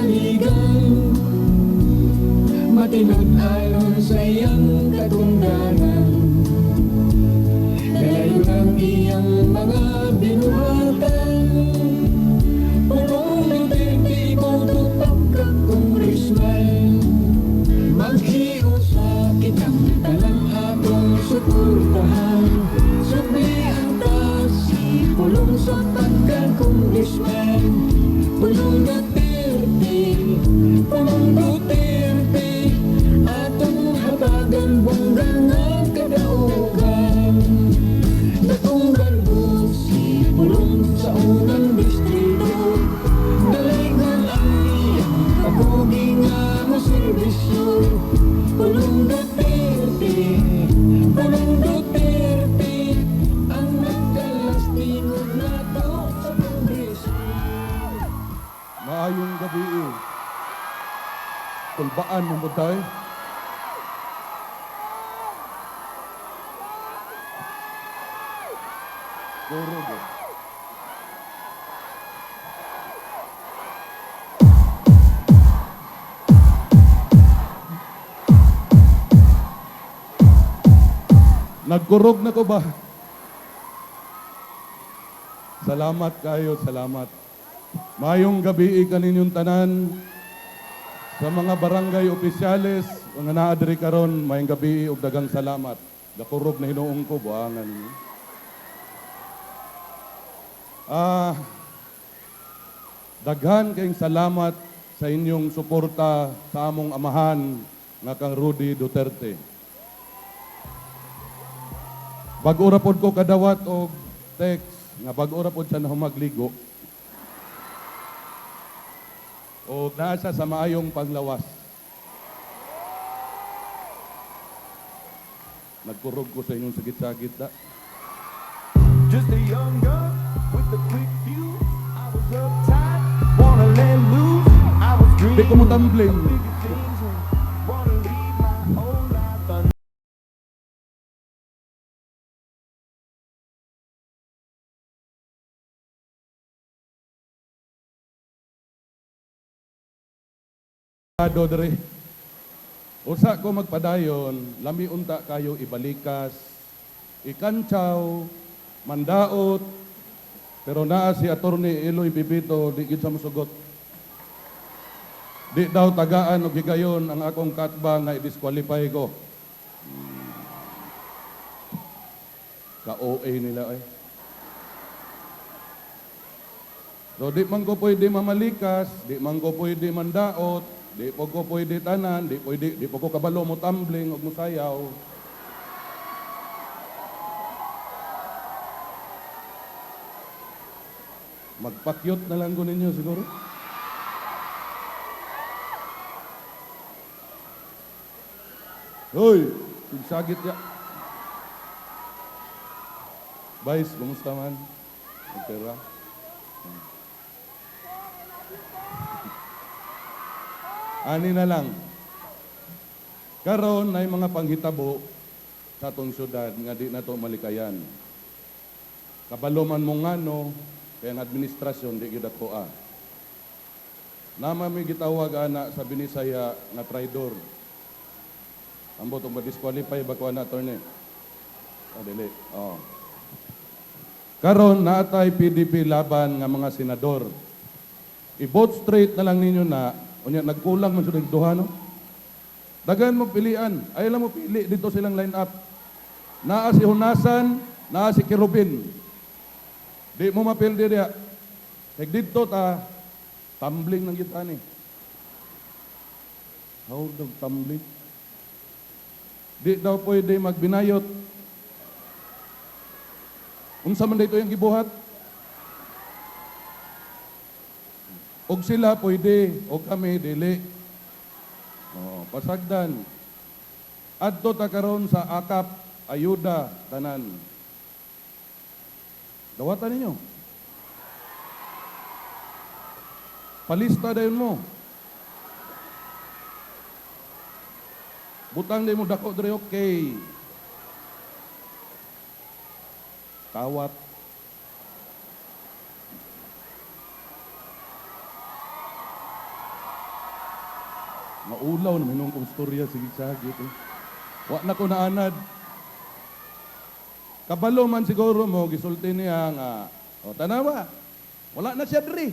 kasaligan Matinod ayon sa iyang katungdanan Kulbaan mo tayo. Guru mo. Nagkurog na ko ba? Salamat kayo, salamat. Mayong gabi kaninyong tanan sa mga barangay opisyales, mga naadri karon, mayong gabi ug dagang salamat. Gakurog na hinuong ko buangan ninyo. Ah, daghan kayong salamat sa inyong suporta sa among amahan nga kang Rudy Duterte. Bag-ura pod ko kadawat og text nga bag-ura pod siya na humagligo. O nasa sa maayong panglawas. Nagkurog ko sa inyong sagit-sagit da. Just a young gun with a quick fuse. I was uptight, wanna let loose. I was dreaming ko mo tumbling. Ado dere. Usa ko magpadayon, lami unta kayo ibalikas, ikantsaw, mandaot, pero naa si attorney Eloy Pipito, di gid sa musugot. Di daw tagaan og higayon ang akong katba nga i-disqualify ko. Hmm. Ka-OA nila ay. So di man ko pwede mamalikas, di man ko pwede mandaot, di po ko pwede tanan, di pwede di po ko kabalo mo tumbling ug mo sayaw. Magpakyot na lang ko ninyo siguro. Hoy, sigsagit ya. Vice, kumusta man? Pera? Ani na lang. Karon na mga panghitabo sa atong syudad nga di na to malikayan. Kabalo man mo ngano, kaya ang administrasyon di gyud ako ah. Nama may gitawag ana sa Binisaya nga traidor. Ambo tong ma-disqualify ba ko ana attorney? Oh, dili. Oh. Karon naatay PDP laban nga mga senador. I-vote straight na lang ninyo na unya nagkulang man sud duha no. Dagan mo pilian. Ay lang mo pili dito silang line up. Naa si Hunasan, naa si Kirubin. Di mo mapildi diya. Kag dito ta tumbling ng kita ni. How daw tumbling? Di daw pwede magbinayot. Unsa man dito yung gibuhat? Og sila pwede, og kami dili. Oh, pasagdan. Adto ta karon sa akap ayuda tanan. Dawatan ninyo. Palista dayon mo. Butang di mo dako dre okay. Kawat. Maulaw na minong kong storya sige sagit eh. Na ko naanad. Kabalo man siguro mo gisulti niya nga o tanawa. Wala na siya diri.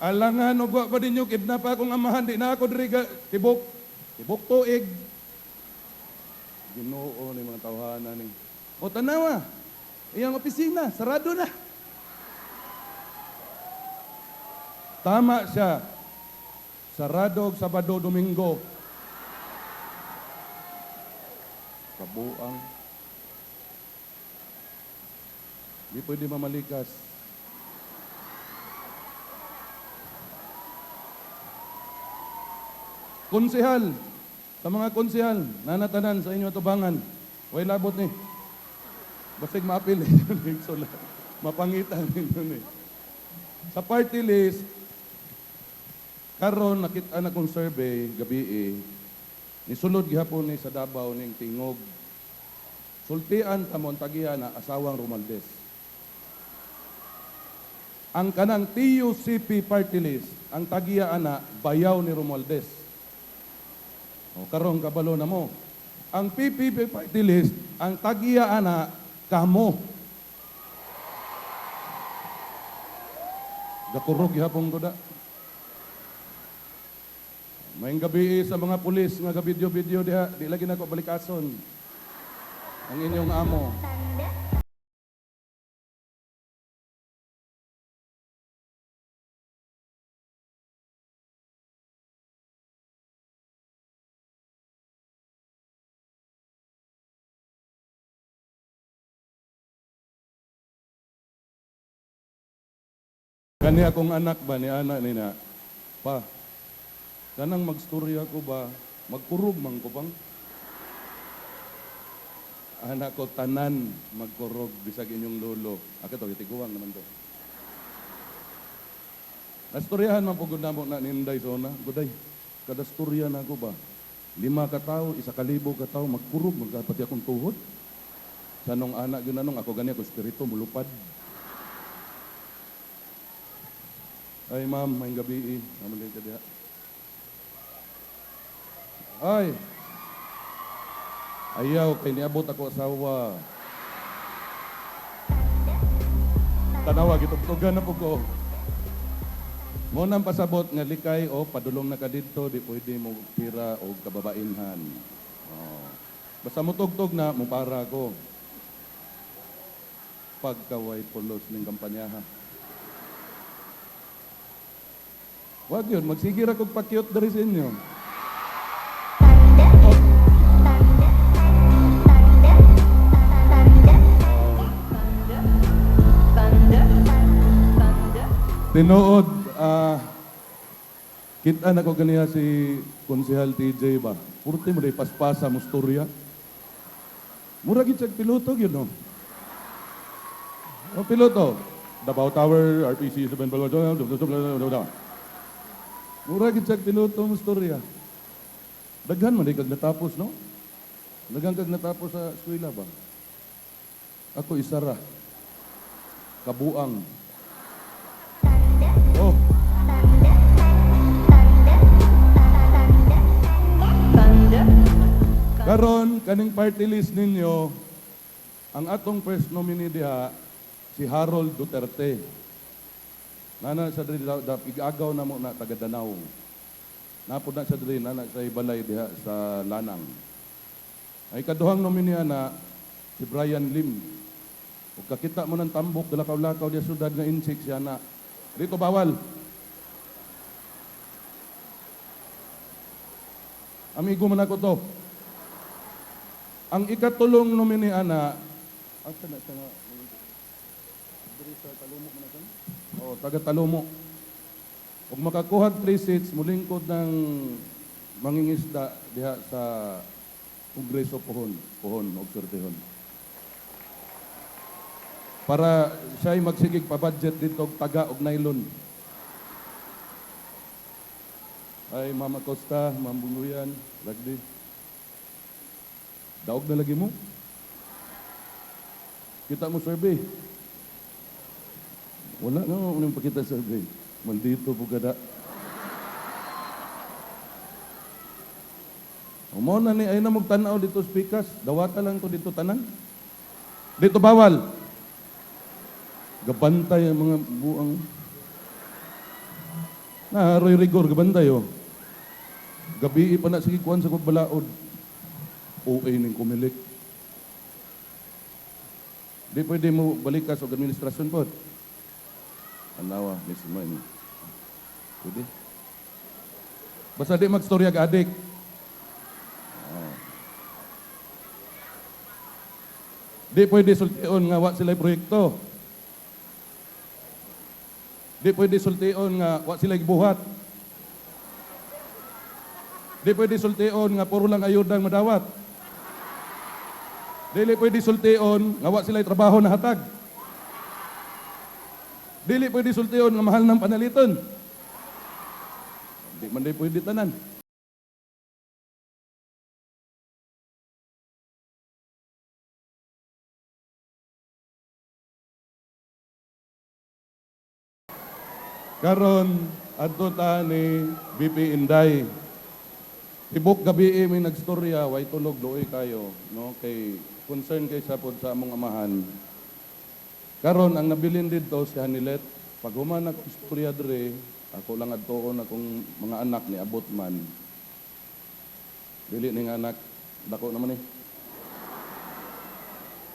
Alangan og wa pa ninyo kidnap akong amahan di na ako diri ga tibok. Tibok tuig. Ginoo ni mga tawhanan ni. O tanawa. Iyang opisina sarado na. Tama siya. Sarado og Sabado, Domingo. Kabuang. Di pwede mamalikas. Konsehal, sa mga konsehal, nanatanan sa inyo tubangan, way labot ni. Basig maapil eh. Mapangitan ninyo ni. Sa party list, karon nakita na kong survey gabi eh, nisulod gihapon ni sa Davao ning tingog. Sultian ta Montagia na asawang Romaldes. Ang kanang TUCP party list, ang tagiya ana bayaw ni Romualdez. O karon kabalo na mo. Ang PPP party list, ang tagiya ana kamo. Gakurog gihapon ko da. Mayong gabi sa mga pulis nga gabidyo-bidyo diha, di lagi na ko balikason. Ang inyong amo. Kani akong anak ba ni anak ni na, pa, kanang magstorya ko ba, magkurog man ko bang? Anak ko tanan magkurog bisag inyong lolo. Ako to, itiguang naman to. Nastoryahan man po gud namo na ninday sona. Guday, kada storya na ko ba? Lima ka tao, isa ka libo ka tao, magkurog, magkapati akong tuhod. Sa nung anak ginanong, ako gani ako espiritu, mulupad. Ay, ma'am, may gabi eh. Namalay ka diha. Ay! Ayaw, kay niabot ako asawa. Tanawa, gitugtugan na po ko. Mo nang pasabot nga likay o padulong na ka dito, di pwede mo pira o kababainhan. Oh. Basta mo tugtog na, mo para ko. Pagkaway pulos ng kampanyaha. Wag yun, magsigir ako pakyot dari sa inyo. Tinuod, ah, kita na ko ganiya si Konsehal TJ ba? Purti mo day paspasa mo storya. Mura gid siya piloto yun, no? O piloto, Davao Tower, RPC 7 Mura gid siya piloto mo. Daghan man day kag natapos, no? Daghan kag natapos sa eskwela ba? Ako isara. Kabuang. Karon kaning party list ninyo, ang atong first nominee diha si Harold Duterte. Nana sa diri da, da igagaw na mo na taga Danau. Napod na sa diri nana sa balay diha sa Lanang. Ay kaduhang nominee na si Brian Lim. Ug kakita mo ng tambok dala lakaw diya sudad nga insik siya na. Dito bawal. Amigo man ako to. Ang ikatulong nominee ana, ang sana sana diri sa Talumo man ako. Oh, taga Talumo. Ug makakuha 3 seats mulingkod ng mangingisda diha sa Kongreso Pohon, Pohon ug Sortehon. Para siya ay magsigig pa budget dito og taga og nylon. Ay, Mama Costa, Ma'am Buluyan, Ragdi. Daog na lagi mo. Kita mo survey. Wala nga ako nang pakita survey. Maldito po kada. Umo na ni ay na magtanaw dito speakers. Dawata lang ko dito tanan. Dito bawal. Gabantay ang mga buang. Na roy rigor gabantay oh. Gabi pa na sige kuan sa pagbalaod. OA ning kumilik. Di pwede mo balikas og administrasyon po. Anawa, Miss Money. Pwede. Basta di magstorya ka adik. Ah. Di pwede sultion nga wa sila proyekto. Di pwede sultion nga wa sila gibuhat. Di pwede sultion nga puro lang ayudang madawat. Dili pwede sultion nga wa sila trabaho na hatag. Dili pwede sultion nga mahal ng panaliton. Di man pwede tanan. Karon adto ta ni BP Inday. Tibok gabi eh, may nagstorya, way tulog luoy kayo, no? Kay concern kay sa pod sa among amahan. Karon ang nabilin dito si Hanilet, pag human ako istorya dre, ako lang adtoon akong mga anak ni abot man. Dili ning anak, dako naman eh.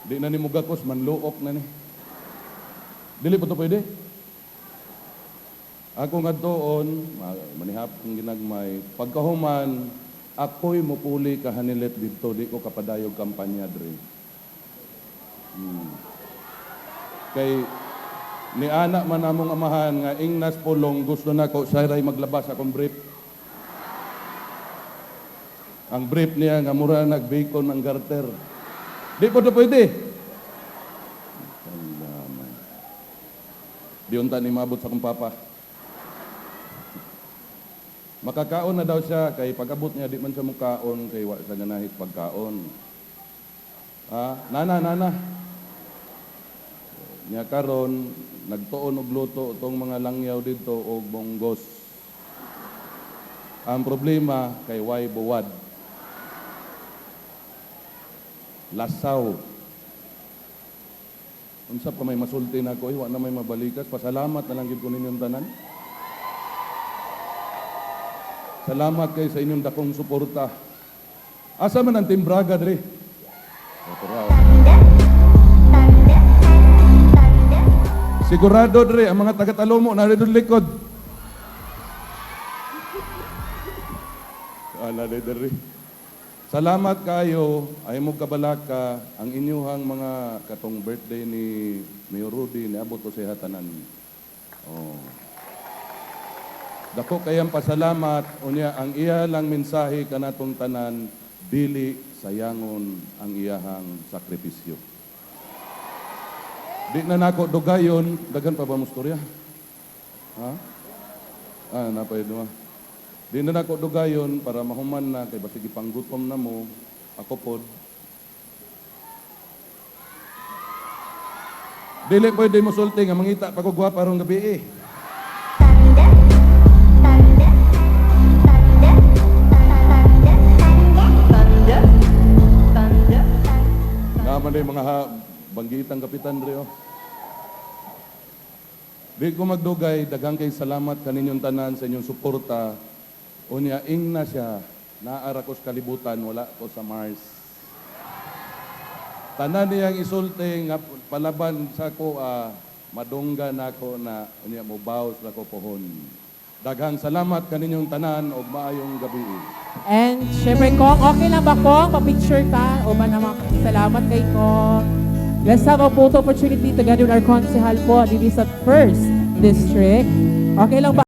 Di na ni mugakos, manluok na ni. Dili pa to pwede. Ako nga doon, manihap kong ginagmay, pagkahuman, ako'y mupuli ka hanilet dito, di ko kapadayog kampanya dre. Hmm. Kay ni anak man namong amahan nga ingnas pulong gusto na ko siya ray maglabas akong brief. Ang brief niya nga mura nagbacon ng garter. Di po to pwede. Di unta ni mabot sa akong papa. Makakaon na daw siya kay pag-abot niya di man siya mukaon kay wa sa ganahit pagkaon. Ah, nana nana. Nya karon nagtuon og luto tong mga langyaw dito og bonggos. Ang problema kay way buwad. Lasaw. Unsa pa may masulti na ko, wa na may mabalikas. Pasalamat na lang gid ko ninyong tanan. Salamat kayo sa inyong dakong suporta. Asa man ang Team Braga, Dre? Sigurado, Dre, ang mga taga-talomo na rin likod. Ala, Dre. Salamat kayo, ay mo kabalaka, ang inyuhang mga katong birthday ni Mayor Rudy, ni Abot ko sa hatanan. Oh. Dako kayang pasalamat unya ang iya lang mensahe kanatong tanan dili sayangon ang iyahang sakripisyo. Di na nako dugayon, dagan pa ba mo storya? Ha? Ah, napay duha. Di na nako dugayon para mahuman na kay basig panggutom na mo ako pod. Dili pwede mo sulti nga mangita pagugwapa rong gabi eh. Yung mga ha, banggitang kapitan Rio. Di ko magdugay, dagang kay salamat kaninyong tanan sa inyong suporta. Unya, ing na siya, naara ko sa kalibutan, wala ko sa Mars. Tanan niyang isulti nga palaban sa ko, ah, madungga na ako na, unya, mubaw sa ko pohon. Daghang salamat kaninyong tanan o maayong gabi. And syempre, Kong, okay lang ba, Kong? Pa-picture ka? O ba naman, salamat kay Kong. Let's have a photo opportunity together with our konsehal po dito sa first district. Okay lang ba?